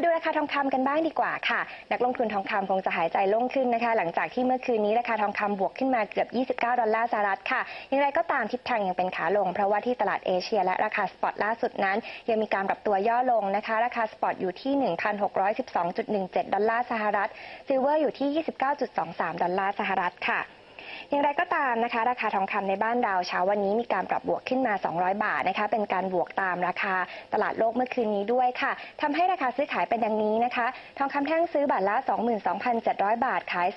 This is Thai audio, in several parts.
มาดูราคาทองคำกันบ้างดีกว่าค่ะ นักลงทุนทองคำคงจะหายใจโล่งขึ้นนะคะ หลังจากที่เมื่อคืนนี้ราคาทองคำบวกขึ้นมาเกือบ 29 ดอลลาร์สหรัฐค่ะ อย่างไรก็ตามทิศทางยังเป็นขาลง เพราะว่าที่ตลาดเอเชียและราคาสปอตล่าสุดนั้น ยังมีการปรับตัวย่อลงนะคะ ราคาสปอตอยู่ที่ 1,612.17 ดอลลาร์สหรัฐซิลเวอร์อยู่ที่ 29.23 ดอลลาร์สหรัฐค่ะ อย่างไรก็ตามนะคะ ราคาทองคำในบ้านเราเช้าวันนี้มีการปรับบวกขึ้นมา 200 บาทนะคะ เป็นการบวกตามราคาตลาดโลกเมื่อคืนนี้ด้วยค่ะทำให้ราคาซื้อขายเป็นดังนี้นะคะ ทองคำแท่งซื้อบาทละ 22,700 บาท ขาย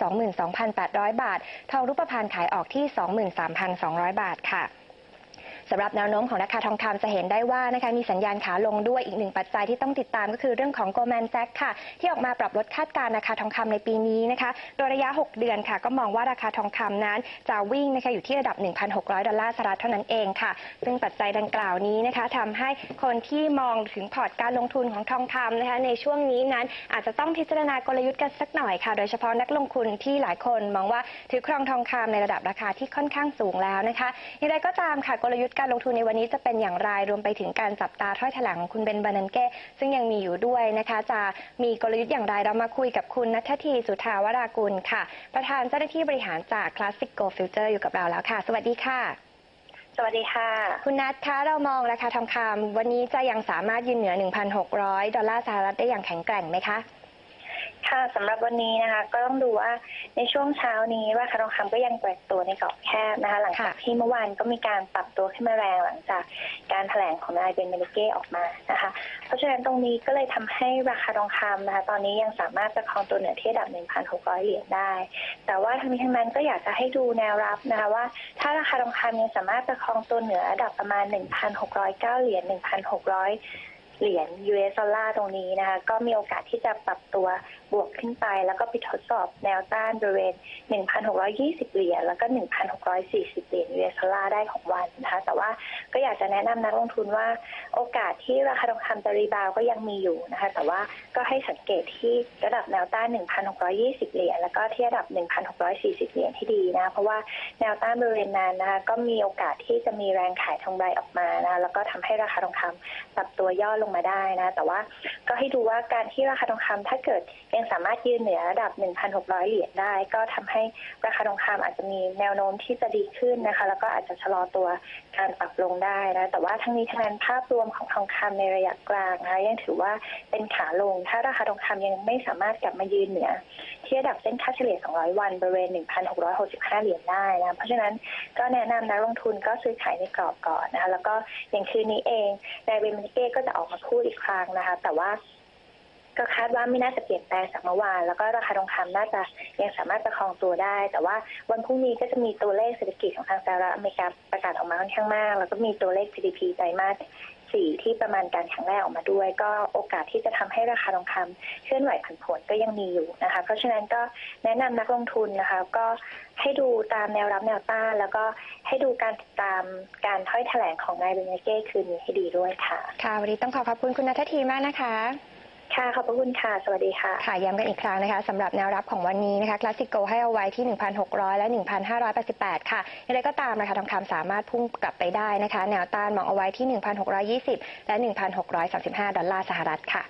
22,800 บาท ทองรูปพรรณขายออกที่ 23,200 บาทค่ะ สำหรับแนวโน้มของราคาทองคำจะเห็นได้ว่านะคะมีสัญญาณขาลงด้วยอีกหนึ่งปัจจัยที่ต้องติดตามก็คือเรื่องของ Goldman Sachs ค่ะที่ออกมาปรับลดคาดการณ์ราคาทองคำในปีนี้นะคะโดยระยะ 6 เดือนค่ะ ก็มองว่าราคาทองคำนั้นจะวิ่งนะคะอยู่ที่ระดับ 1,600 ดอลลาร์สหรัฐเท่านั้นเองค่ะ ซึ่งปัจจัยดังกล่าวนี้นะคะทำให้คนที่มองถึงพอร์ตการลงทุนของทองคำนะคะในช่วงนี้นั้นอาจจะต้องพิจารณากลยุทธ์กันสักหน่อยค่ะ โดยเฉพาะนักลงทุนที่หลายคนมองว่าถือครองทองคำในระดับราคาที่ค่อนข้างสูงแล้วนะคะอย่างไรก็ตามค่ะกลยุทธ์การลงทุนในวันนี้จะเป็นอย่างไรรวมไปถึงการจับตาถ้อยแถลงของคุณเบนบานันเก้ซึ่งยังมีอยู่ด้วยนะคะ จะมีกลยุทธ์อย่างไรเรามาคุยกับคุณนัททีสุทาวรากุลค่ะ ประธานเจ้าหน้าที่บริหารจาก Classic Go Future อยู่กับเราแล้วค่ะ สวัสดีค่ะสวัสดีค่ะ คุณนัทคะเรามองราคาทองคำวันนี้จะยังสามารถยืนเหนือ 1,600 ดอลลาร์สหรัฐได้อย่างแข็งแกร่งไหมคะ ค่ะสำหรับวันนี้นะคะ ก็ต้องดูว่าในช่วงเช้านี้ราคาทองคำก็ยังแกว่งตัวในกรอบแคบนะคะ หลังจากที่เมื่อวานก็มีการปรับตัวขึ้นมาแรงหลังจากการแถลงของนายเบนเมลิเก้ออกมานะคะ เพราะฉะนั้นตรงนี้ก็เลยทำให้ราคาทองคำนะคะ ตอนนี้ยังสามารถประคองตัวเหนือที่ระดับ 1,600 เหรียญได้ แต่ว่าทั้งนี้ทั้งนั้นก็อยากจะให้ดูแนวรับนะคะว่า ถ้าราคาทองคำยังสามารถประคองตัวเหนือระดับประมาณ 1,609 เหรียญ1,600 เหรียญ US ดอลลาร์ตรงนี้นะคะ ก็มีโอกาสที่จะปรับตัวบวกขึ้นไป แล้วก็ไปทดสอบแนวต้านบริเวณ 1,620 เหรียญ แล้วก็ 1,640 เหรียญ US ดอลลาร์ได้ของวันนะคะ แต่ว่าก็อยากจะแนะนำนักลงทุนว่าโอกาสที่ราคาทองคำจะรีบาวด์ก็ยังมีอยู่นะคะ แต่ว่าก็ให้สังเกตที่ระดับแนวต้าน 1,620 เหรียญ แล้วก็ที่ระดับ 1,640 เหรียญที่ดีนะ เพราะว่าแนวต้านบริเวณนั้นนะคะ ก็มีโอกาสที่จะมีแรงขายทองใบออกมานะ แล้วก็ทำให้ราคาทองคำปรับตัวย่อลงมาได้นะ แต่ว่าก็ให้ดูว่าการที่ราคาทองคำถ้าเกิดยังสามารถยืนเหนือระดับ 1,600 เหรียญได้ ก็ทำให้ราคาทองคำอาจจะมีแนวโน้มที่จะดีขึ้นนะคะ แล้วก็อาจจะชะลอตัวการปรับลงได้นะ แต่ว่าทั้งนี้ทั้งนั้นภาพรวมของทองคำในระยะกลางนะยังถือว่าเป็นขาลง ถ้าราคาทองคำยังไม่สามารถกลับมายืนเหนือที่ระดับเส้นค่าเฉลี่ย 200 วันบริเวณ 1,665 เหรียญได้นะ เพราะฉะนั้นก็แนะนำนักลงทุนก็ซื้อขายในกรอบก่อนนะคะ แล้วก็อย่างคืนนี้เองนายเบนมิเก้ก็จะออกมาพูดอีกครั้งนะคะ แต่ว่าก็คาดว่าไม่น่าจะเปลี่ยนแปลงจากเมื่อวาน แล้วก็ราคาทองคำน่าจะยังสามารถประคองตัวได้ แต่ว่าวันพรุ่งนี้ก็จะมีตัวเลขเศรษฐกิจของทางสหรัฐอเมริกาประกาศออกมาค่อนข้างมาก แล้วก็มีตัวเลข GDP ไตรมาส สี่ที่ประมาณการครั้งแรกออกมาด้วย ก็โอกาสที่จะทำให้ราคาทองคำเคลื่อนไหวผันผวนก็ยังมีอยู่นะคะ เพราะฉะนั้นก็แนะนำนักลงทุนนะคะ ก็ให้ดูตามแนวรับแนวต้านแล้วก็ให้ดูการติดตามการถ้อยแถลงของนายเบนเก้คืนนี้ให้ดีด้วยค่ะ ค่ะ วันนี้ต้องขอขอบคุณคุณนัททีมากนะคะ ค่ะ ขอบพระคุณค่ะ สวัสดีค่ะ ค่ะ ย้ำกันอีกครั้งนะคะสำหรับแนวรับของวันนี้นะคะคลาสสิโกให้เอาไว้ที่ 1,600 และ 1,588 ค่ะอย่างไรก็ตามราคาทองคำสามารถพุ่งกลับไปได้นะคะ แนวต้านมองเอาไว้ที่ 1,620 และ 1,635 ดอลลาร์สหรัฐค่ะ